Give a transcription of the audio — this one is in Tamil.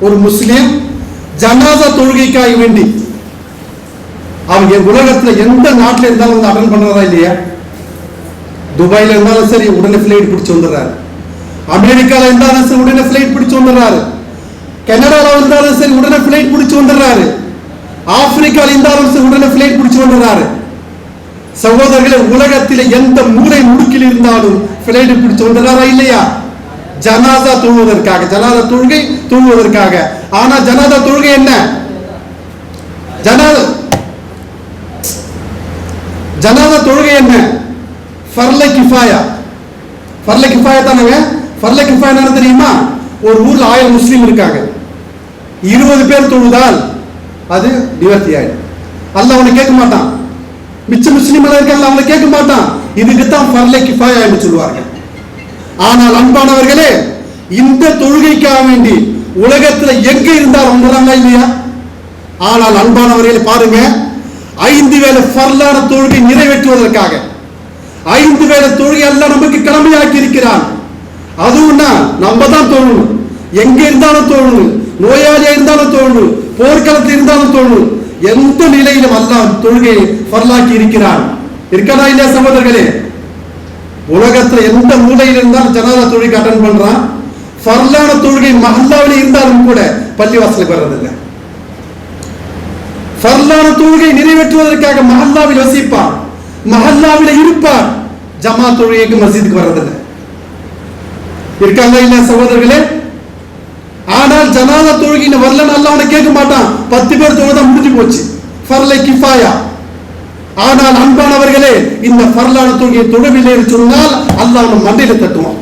ஒரு முஸ்லீம் ஜனாசா தொழுகைக்காக வேண்டி அவங்க உலகத்துல எந்த நாட்டுல இருந்தாலும் வந்து அட்டன் பண்றதா இல்லையா? துபாயில இருந்தாலும் சரி உடனே பிளைட் பிடிச்சு வந்துடுறாரு. அமெரிக்கால இருந்தாலும் சரி உடனே ஃபிளைட் பிடிச்சு வந்துடுறாரு. கனடால இருந்தாலும் சரி உடனே ஃப்ளைட் பிடிச்சு வந்துடுறாரு. ஆப்பிரிக்கால இருந்தாலும் சரி உடனே ஃப்ளைட் பிடிச்சு வந்துடுறாரு. சகோதரர்களே உலகத்தில் எந்த மூலை முடுக்கில் இருந்தாலும் ஃப்ளைட் பிடிச்சு வந்துடுறாரா இல்லையா? ஜனாதா தொழுவதற்காக ஜனாதா தொழுகை தொழுவதற்காக. ஆனா ஜனாதா தொழுகை என்ன? ஜனாதா ஜனாதா தொழுகை என்ன? ஃபர்ல கிஃபாயா. ஃபர்ல கிஃபாயா தானங்க? ஃபர்ல கிஃபாயா தெரியுமா? ஒரு ஊர்ல ஆயிரம் முஸ்லீம் இருக்காங்க. இருபது பேர் தொழுதால் அது நிவர்த்தி ஆயிடும். அல்ல அவனை கேட்க மாட்டான். மிச்ச முஸ்லீம் எல்லாம் இருக்காங்க அவனை கேட்க மாட்டான். இதுக்கு தான் ஃபர்ல கிஃபாயா என்று சொல்லுவார்கள். ஆனால் அன்பானவர்களே இந்த தொழுகைக்காக வேண்டி உலகத்தில் எங்க இருந்தாலும் வந்துடுறாங்க இல்லையா? ஆனால் அன்பானவர்களே பாருங்க ஐந்து வேளை பரலான தொழுகை நிறைவேற்றுவதற்காக ஐந்து வேளை தொழுகை எல்லாம் நமக்கு கடமையாக்கி இருக்கிறான். அதுவும்னா நம்ம தான் தோணும் எங்க இருந்தாலும் தோணும் நோயாளியா இருந்தாலும் தோணும் போர்க்களத்தில் இருந்தாலும் தோணும் எந்த நிலையிலும் அல்லாம் தொழுகையை பரலாக்கி இருக்கிறான். இருக்கதா இல்லையா சகோதரர்களே? உலகத்துல எந்த மூலையில் இருந்தாலும் ஜனாதா தொழுகை அட்டன் பண்றான். ஃபர்லான தொழுகை மஹல்லாவில் இருந்தாலும் கூட பள்ளிவாசலுக்கு வர்றதில்லை. ஃபர்லான தொழுகை நிறைவேற்றுவதற்காக மஹல்லாவில் வசிப்பார் மஹல்லாவில் இருப்பார் ஜமா தொழுகைக்கு மஸ்ஜிதுக்கு வர்றதில்லை. இருக்காங்க இல்ல சகோதரர்களே? ஆனால் ஜனாதா தொழுகைன்னு வரலன்னு நல்லா அவனை கேட்க மாட்டான். பத்து பேர் தொழுதான் முடிஞ்சு போச்சு. ஃபர்லை கிஃபாயா. ஆனால் அன்பானவர்களே இந்த பரலான தூங்கிய தொழவில்லை சொன்னால் அல்லாஹ் மண்டையில தட்டுவான்.